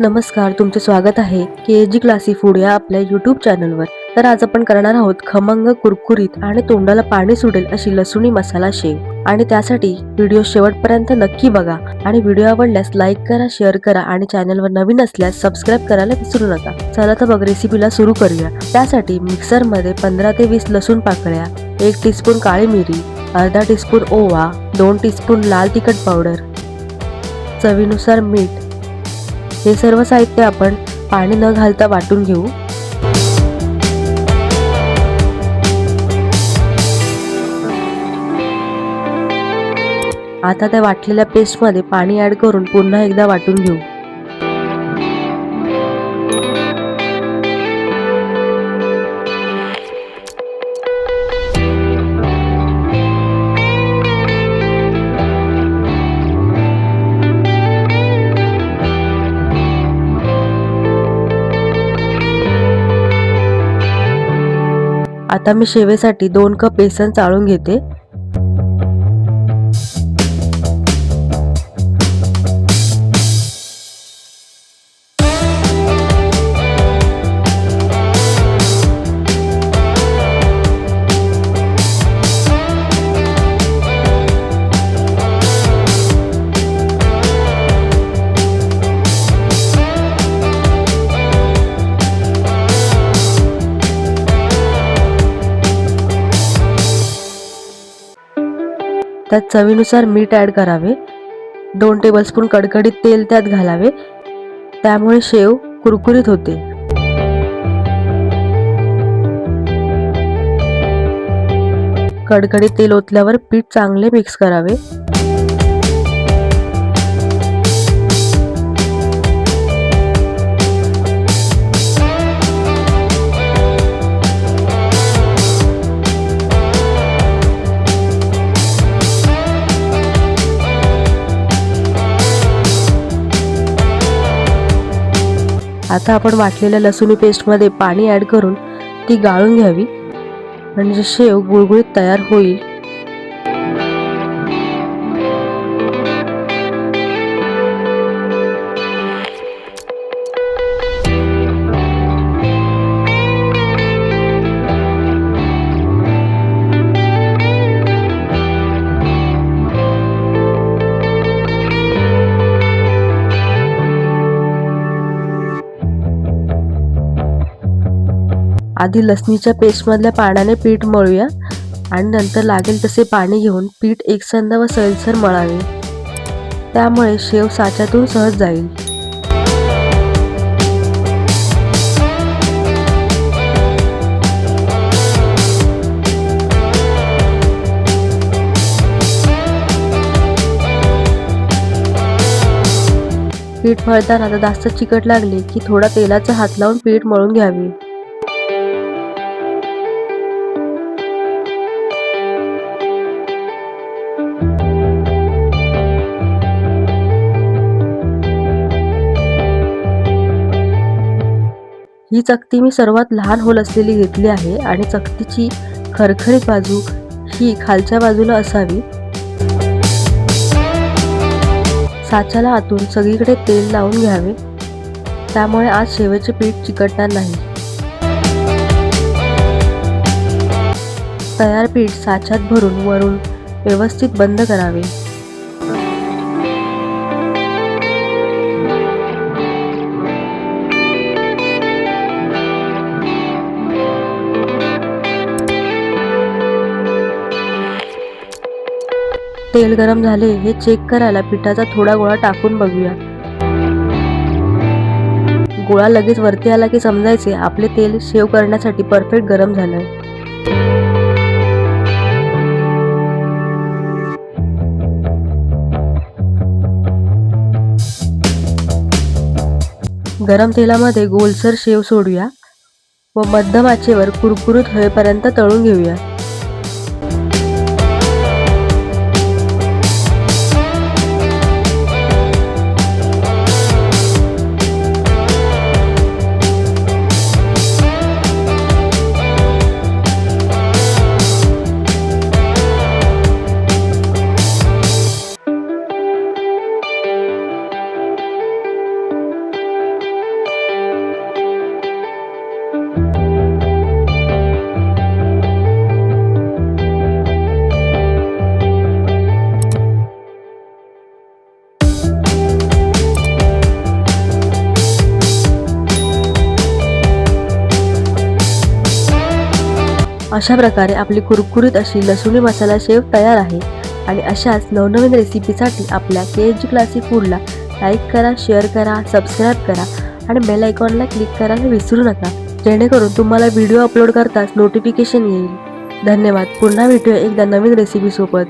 नमस्कार तुमचे स्वागत आहे के जी क्लासी फूड या आपल्या यूट्यूब चॅनलवर तर आज आपण करणार आहोत खमंग कुरकुरीत आणि तोंडाला पाणी सुटेल अशी लसुणी मसाला शेव. आणि त्यासाठी व्हिडिओ शेवटपर्यंत नक्की बघा आणि व्हिडिओ आवडल्यास लाईक करा शेअर करा आणि चॅनलवर नवीन असल्यास सबस्क्राईब करायला विसरू नका. चला तर मग रेसिपीला सुरू करूया. त्यासाठी मिक्सरमध्ये पंधरा ते वीस लसूण पाकळ्या एक टीस्पून काळी मिरी अर्धा टीस्पून ओवा दोन टीस्पून लाल तिखट पावडर चवीनुसार मीठ हे सर्व साहित्य आपण पाणी न घालता वाटून घेऊ. आता त्या वाटलेल्या पेस्टमध्ये पाणी ॲड करून पुन्हा एकदा वाटून घेऊ. आता मी शेवेसाठी दोन कप बेसन चाळून घेते. त्यात चवीनुसार मीठ ॲड करावे. दोन टेबलस्पून कडकडीत तेल त्यात घालावे. त्यामुळे शेव कुरकुरीत होते. कडकडीत तेल ओतल्यावर पीठ चांगले मिक्स करावे. आता आपण वाटलेल्या लसूण पेस्टमध्ये पाणी ॲड करून ती गाळून घ्यावी. म्हणजे शेव गुळगुळीत तयार होईल. आधी लसणीच्या पेस्टमधल्या पाण्याने पीठ मळूया आणि नंतर लागेल तसे पाणी घेऊन पीठ एकसंध व सैलसर मळावे. त्यामुळे शेव साच्यातून सहज जाईल. पीठ मळताना आता जास्त चिकट लागले की थोडा तेलाचा हात लावून पीठ मळून घ्यावे. ही चकती मी सर्वात लहान होल असलेली घेतली आहे आणि चकतीची खरखरीत बाजू ही खालच्या बाजूला असावी. साच्याला आतून सगळीकडे तेल लावून घ्यावे. त्यामुळे आज शेवेचे पीठ चिकटणार नाही. तयार पीठ साच्यात भरून वरून व्यवस्थित बंद करावे. तेल गरम झाले हे चेक करायला पिठाचा थोडा गोळा टाकून बघूया. गोळा लगेच वरती आला की समजायचे आपले तेल शेव करण्यासाठी परफेक्ट गरम झालंय. गरम तेलामध्ये गोलसर शेव सोडूया व मध्यम आचेवर कुरकुरीत होईपर्यंत तळून घेऊया. अशा प्रकारे आपली कुरकुरीत अशी लसुणी मसाला शेव तयार आहे. आणि अशाच नवनवीन रेसिपीसाठी आपल्या के एच जी क्लासिक फूडला लाईक करा शेअर करा सबस्क्राईब करा आणि बेल आयकॉनला क्लिक करायला विसरू नका. जेणेकरून तुम्हाला व्हिडिओ अपलोड करताच नोटिफिकेशन येईल. धन्यवाद. पुन्हा भेटूया एकदा नवीन रेसिपीसोबत.